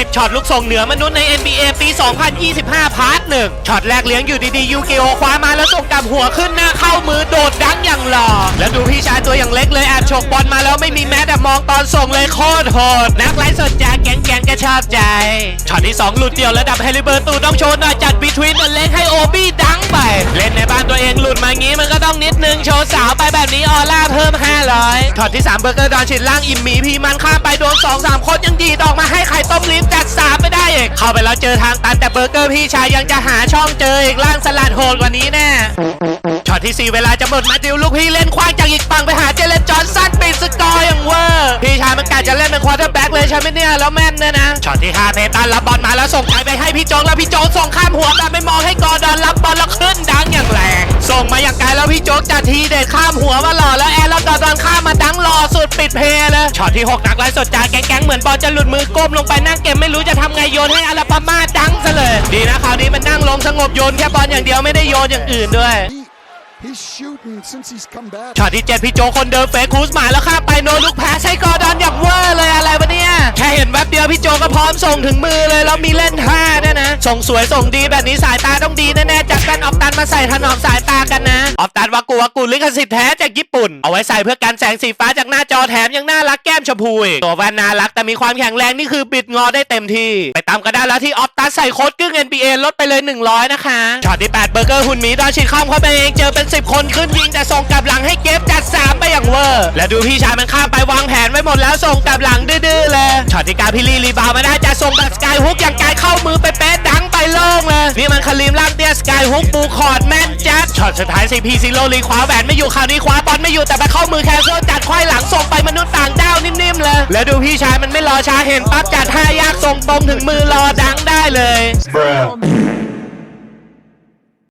10ช็อตลูกส่งเหนือมนุษย์ใน NBA ปี 2025 พาร์ทหนึ่งช็อตแรกเลี้ยงอยู่ดีๆยูกิโอคว้ามาแล้วส่งกลับหัวขึ้นหน้าเข้ามือโดดดังอย่างหล่อ แล้วดูพี่ชายตัวอย่างเล็กเลยแอบฉกบอลมาแล้วไม่มีแม้แต่มองตอนส่งเลยโคตรโหด นักไลฟ์สดจากแกงแกงก็ชอบใจ ช็อตที่ 2 หลุดเดี่ยวระดับเฮลิเบอร์ตูต้องโชว์หน่อยจัดบีทวินเดอะเล็กให้โอบี้ดังไป เล่นในบ้านตัวเองหลุดมางี้มันก็ต้องนิดนึงโชว์สาวไปแบบนี้ออร่าเพิ่ม 500ช็อตที่3เบอร์เกอร์ดอนชิดล่างอิ่มมีพีมันข้ามไป โดน2 3คนยังดีดออกมาให้ไข่ต้มลิ้มจัดสามไม่ได้อีกเข้าไปแล้วเจอทางตันแต่เบอร์เกอร์พี่ชายยังจะหาช่องเจออีกล่างสลัดโหดกว่านี้แน่ช็อตที่ 4 เวลาจะหมดมาดิวลูกพี่เล่นคว้างจากอีกฝั่งไปหาเจเลนจอนสันปิดสกอร์อย่างเวอร์พี่ชายมันกะจะเล่นเป็นควอเตอร์แบ็กเลยใช่ไหมเนี่ยแล้วแม่นเนี่ยนะช็อตที่5เทตันรับบอลมาแล้วส่งไกไปให้พี่โจ๊กแล้วพี่โจ๊กส่งข้ามหัวแบบไม่มองให้กอร์ดอนรับบอลแล้วขึ้นดังอย่างแรงส่งมาอย่างไกลแล้วพี่โจ๊กจัดทีเด็ดข้ามหัวมาหล่อแล้วแอร์แล้วกอดอน ช็อตที่ 6 นักไล่สดจากแก๊งๆเหมือนบอลจะหลุดมือก้มลงไปนั่งเก็บไม่รู้จะทำไงโยนให้อาราปามาดังซะเลยดีนะคราวนี้มันนั่งลงสงบโยนแค่บอลอย่างเดียวไม่ได้โยนอย่างอื่นด้วย He, he's shooting since he's come back. ช็อตที่7พี่โจคนเดิมเฟคคูสมาแล้วข้ามไปโนลูกแพ้ใช้กอร์ดอน ห็นแวบเดียวพี่โจก็พร้อมส่งถึงมือเลยแล้วมีเล่นท่าด้วยนะ ส่งสวยส่งดีแบบนี้สายตาต้องดีแน่ๆจากกันออฟตันมาใส่ถนอมสายตากันนะ ออฟตันวากูวากูลิขสิทธิ์แท้จากญี่ปุ่น เอาไว้ใส่เพื่อกันแสงสีฟ้าจากหน้าจอแถมยังน่ารักแก้มชมพูตัวแว่นน่ารักแต่มีความแข็งแรงนี่คือบิดงอได้เต็มที่ ไปตามกันได้แล้วที่ออฟตันใส่โค้ดกึ่ง NBA ลดไปเลย 100 นะคะช็อตที่8เบอร์เกอร์หุ่นหมีดอนชิดข้ามเข้าไปเองเจอเป็น 10 คนขึ้นยิงแต่ส่งกลับหลังให้เก็บจัด3ไปอย่างเวอร์และดูพี่ชายมันข้ามไปวางแผนไว้หมดแล้วส่งกลับหลังดื้อๆเลยช็อตสการพิลีรีบาวมาได้จะส่งแบบสกายฮุกอย่างกายเข้ามือไปเป๊ะดังไปโล่งเลยนี่มันคารีมล่างเตี้ยสกายฮุกปูคอร์ดแม่นจัดช็อตสุดท้ายซีพีซิโรลีคว้าแหวนไม่อยู่คราวนี้คว้าบอลไม่อยู่แต่ไปเข้ามือแคสเซจัดควายหลังส่งไปมนุษย์ต่างดาวนิ่มๆเลย แล้วดูพี่ชายมันไม่รอช้าเห็นปั๊บจัดท่ายากส่งตรงถึงมือรอดังได้เลย On